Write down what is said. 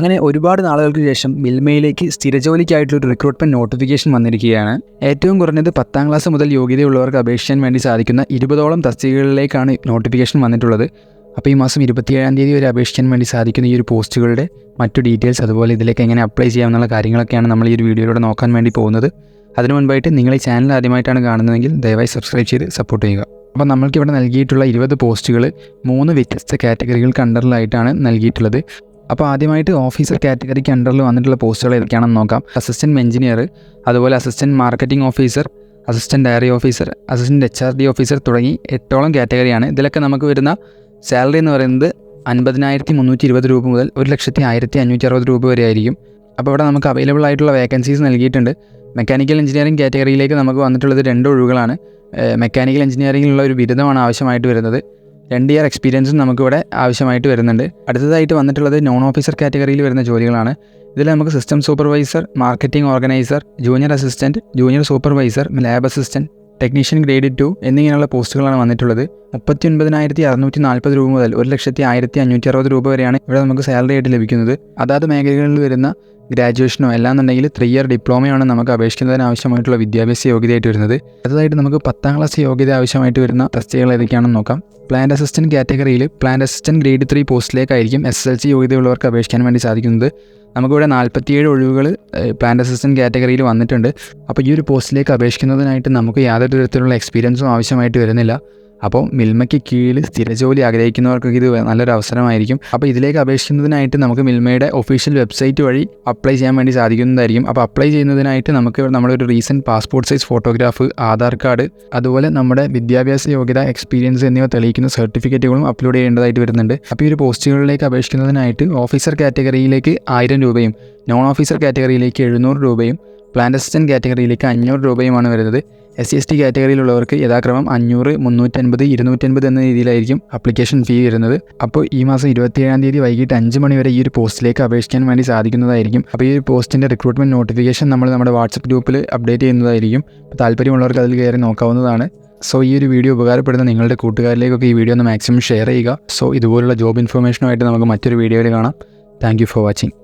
അങ്ങനെ ഒരുപാട് നാളുകൾക്ക് ശേഷം മിൽമയിലേക്ക് സ്ഥിരജോലിക്കായിട്ടുള്ള ഒരു റിക്രൂട്ട്മെന്റ് നോട്ടിഫിക്കേഷൻ വന്നിരിക്കുകയാണ്. ഏറ്റവും കുറഞ്ഞത് പത്താം ക്ലാസ് മുതൽ യോഗ്യതയുള്ളവർക്ക് അപേക്ഷിക്കാൻ വേണ്ടി സാധിക്കുന്ന ഇരുപതോളം തസ്തികകളിലേക്കാണ് നോട്ടിഫിക്കേഷൻ വന്നിട്ടുള്ളത്. അപ്പോൾ ഈ മാസം ഇരുപത്തിയേഴാം തീയതി വരെ അപേക്ഷിക്കാൻ വേണ്ടി സാധിക്കുന്ന ഈ ഒരു പോസ്റ്റുകളുടെ മറ്റു ഡീറ്റെയിൽസ് അതുപോലെ ഇതിലേക്ക് എങ്ങനെ അപ്ലൈ ചെയ്യാമെന്നുള്ള കാര്യങ്ങളൊക്കെയാണ് നമ്മൾ ഈ ഒരു വീഡിയോയിലൂടെ നോക്കാൻ വേണ്ടി പോകുന്നത്. അതിനു മുൻപായിട്ട് നിങ്ങൾ ഈ ചാനൽ ആദ്യമായിട്ടാണ് കാണുന്നതെങ്കിൽ ദയവായി സബ്സ്ക്രൈബ് ചെയ്ത് സപ്പോർട്ട് ചെയ്യുക. അപ്പോൾ നമ്മൾക്കിവിടെ നൽകിയിട്ടുള്ള ഇരുപത് പോസ്റ്റുകൾ മൂന്ന് വ്യത്യസ്ത കാറ്റഗറികൾക്ക് അണ്ടറിലായിട്ടാണ് നൽകിയിട്ടുള്ളത്. അപ്പോൾ ആദ്യമായിട്ട് ഓഫീസർ കാറ്റഗറിക്ക് അണ്ടറിൽ വന്നിട്ടുള്ള പോസ്റ്റുകൾ ഏതൊക്കെയാണെന്ന് നോക്കാം. അസിസ്റ്റന്റ് എഞ്ചിനീയർ അതുപോലെ assistant marketing officer assistant dairy officer assistant H R D officer തുടങ്ങി എട്ടോളം കാറ്റഗറിയാണ് ഇതിലൊക്കെ നമുക്ക് വരുന്ന സാലറി എന്ന് പറയുന്നത് അൻപതിനായിരത്തി മുന്നൂറ്റി ഇരുപത് രൂപ മുതൽ ഒരു ലക്ഷത്തി ആയിരത്തി അഞ്ഞൂറ്റി അറുപത് രൂപ വരെ ആയിരിക്കും. അപ്പോൾ ഇവിടെ നമുക്ക് അവൈലബിൾ ആയിട്ടുള്ള വേക്കൻസീസ് നൽകിയിട്ടുണ്ട്. മെക്കാനിക്കൽ എഞ്ചിനീയറിംഗ് കാറ്റഗറിയിലേക്ക് നമുക്ക് വന്നിട്ടുള്ളത് രണ്ട് ഒഴിവുകളാണ്. മെക്കാനിക്കൽ എഞ്ചിനീയറിംഗിലുള്ള ഒരു ബിരുദമാണ് ആവശ്യമായിട്ട് വരുന്നത്. രണ്ട് ഇയർ എക്സ്പീരിയൻസും നമുക്കിവിടെ ആവശ്യമായിട്ട് വരുന്നുണ്ട്. അടുത്തതായിട്ട് വന്നിട്ടുള്ളത് നോൺ ഓഫീസർ കാറ്റഗറിയിൽ വരുന്ന ജോലികളാണ്. ഇതിൽ നമുക്ക് system supervisor marketing organiser junior assistant junior supervisor lab assistant technician grade two എന്നിങ്ങനെയുള്ള പോസ്റ്റുകളാണ് വന്നിട്ടുള്ളത്. മുപ്പത്തി ഒൻപതിനായിരത്തി അറുന്നൂറ്റി നാൽപ്പത് രൂപ മുതൽ ഒരു ലക്ഷത്തി ആയിരത്തി അഞ്ഞൂറ്റി അറുപത് രൂപ വരെയാണ് ഇവിടെ നമുക്ക് സാലറി ആയിട്ട് ലഭിക്കുന്നത്. അതാത് മേഖലകളിൽ വരുന്ന ഗ്രാജുവേഷനോ അല്ലാന്നുണ്ടെങ്കിൽ ത്രീ ഇയർ ഡിപ്ലോമയാണ് നമുക്ക് അപേക്ഷിക്കുന്നതിന് ആവശ്യമായിട്ടുള്ള വിദ്യാഭ്യാസ യോഗ്യതയായിട്ട് വരുന്നത്. അടുത്തതായിട്ട് നമുക്ക് പത്താം ക്ലാസ് യോഗ്യത ആവശ്യമായിട്ട് വരുന്ന തസ്തികകൾ ഏതൊക്കെയാണെന്ന് നോക്കാം. പ്ലാന്റ് അസിസ്റ്റന്റ് കാറ്റഗറിയിൽ പ്ലാന്റ് അസിസ്റ്റന്റ് ഗ്രേഡ് ത്രീ പോസ്റ്റിലേക്കായിരിക്കും എസ് എൽ സി യോഗ്യതയുള്ളവർക്ക് അപേക്ഷിക്കാൻ വേണ്ടി സാധിക്കുന്നത്. നമുക്കിവിടെ നാൽപ്പത്തിയേഴ് ഒഴിവുകൾ പ്ലാന്റ് അസിസ്റ്റന്റ് കാറ്റഗറിയിൽ വന്നിട്ടുണ്ട്. അപ്പോൾ ഈ ഒരു പോസ്റ്റിലേക്ക് അപേക്ഷിക്കുന്നതിനായിട്ട് നമുക്ക് യാതൊരു തരത്തിലുള്ള എക്സ്പീരിയൻസും ആവശ്യമായിട്ട് വരുന്നില്ല. അപ്പോൾ മിൽമയ്ക്ക് കീഴിൽ സ്ഥിരജോലി ആഗ്രഹിക്കുന്നവർക്ക് ഇത് നല്ലൊരു അവസരമായിരിക്കും. അപ്പോൾ ഇതിലേക്ക് അപേക്ഷിക്കുന്നതിനായിട്ട് നമുക്ക് മിൽമയുടെ ഒഫീഷ്യൽ വെബ്സൈറ്റ് വഴി അപ്ലൈ ചെയ്യാൻ വേണ്ടി സാധിക്കുന്നതായിരിക്കും. അപ്പോൾ അപ്ലൈ ചെയ്യുന്നതിനായിട്ട് നമുക്ക് നമ്മുടെ ഒരു recent passport size photograph Aadhaar card അതുപോലെ നമ്മുടെ വിദ്യാഭ്യാസ യോഗ്യത എക്സ്പീരിയൻസ് എന്നിവ തെളിയിക്കുന്ന സർട്ടിഫിക്കറ്റുകളും അപ്ലോഡ് ചെയ്യേണ്ടതായിട്ട് വരുന്നുണ്ട്. അപ്പോൾ ഈ ഒരു പോസ്റ്റുകളിലേക്ക് അപേക്ഷിക്കുന്നതിനായിട്ട് ഓഫീസർ കാറ്റഗറിയിലേക്ക് ആയിരം രൂപയും നോൺ ഓഫീസർ കാറ്റഗറിയിലേക്ക് എഴുന്നൂറ് രൂപയും പ്ലാന്റ് അസിസ്റ്റന്റ് കാറ്റഗറിയിലേക്ക് അഞ്ഞൂറ് രൂപയുമാണ് വരുന്നത്. എസ് സി എസ് ടി കാറ്റഗറിയിലുള്ളവർക്ക് യഥാക്രമം അഞ്ഞൂറ് മുന്നൂറ്റൻപത് ഇരുന്നൂറ്റൻപത് എന്ന രീതിയിലായിരിക്കും അപ്ലിക്കേഷൻ ഫീ വരുന്നത്. അപ്പോൾ ഈ മാസം ഇരുപത്തിയേഴാം തീയതി വൈകിട്ട് അഞ്ച് മണി വരെ ഈ ഒരു പോസ്റ്റിലേക്ക് അപേക്ഷിക്കാൻ വേണ്ടി സാധിക്കുന്നതായിരിക്കും. അപ്പോൾ ഈ ഒരു പോസ്റ്റിന്റെ റിക്രൂട്ട്മെന്റ് നോട്ടിഫിക്കേഷൻ നമ്മൾ നമ്മുടെ വാട്സപ്പ് ഗ്രൂപ്പിൽ അപ്ഡേറ്റ് ചെയ്യുന്നതായിരിക്കും. താല്പര്യമുള്ളവർക്ക് അതിൽ കയറി നോക്കാവുന്നതാണ്. സോ ഈ ഒരു വീഡിയോ ഉപകാരപ്പെടുന്ന നിങ്ങളുടെ കൂട്ടുകാരിലേക്കൊക്കെ ഈ വീഡിയോ ഒന്ന് മാക്സിമം ഷെയർ ചെയ്യുക. സോ ഇതുപോലുള്ള ജോബ് ഇൻഫർമേഷനുമായിട്ട് നമുക്ക് മറ്റൊരു വീഡിയോയിൽ കാണാം. Thank for watching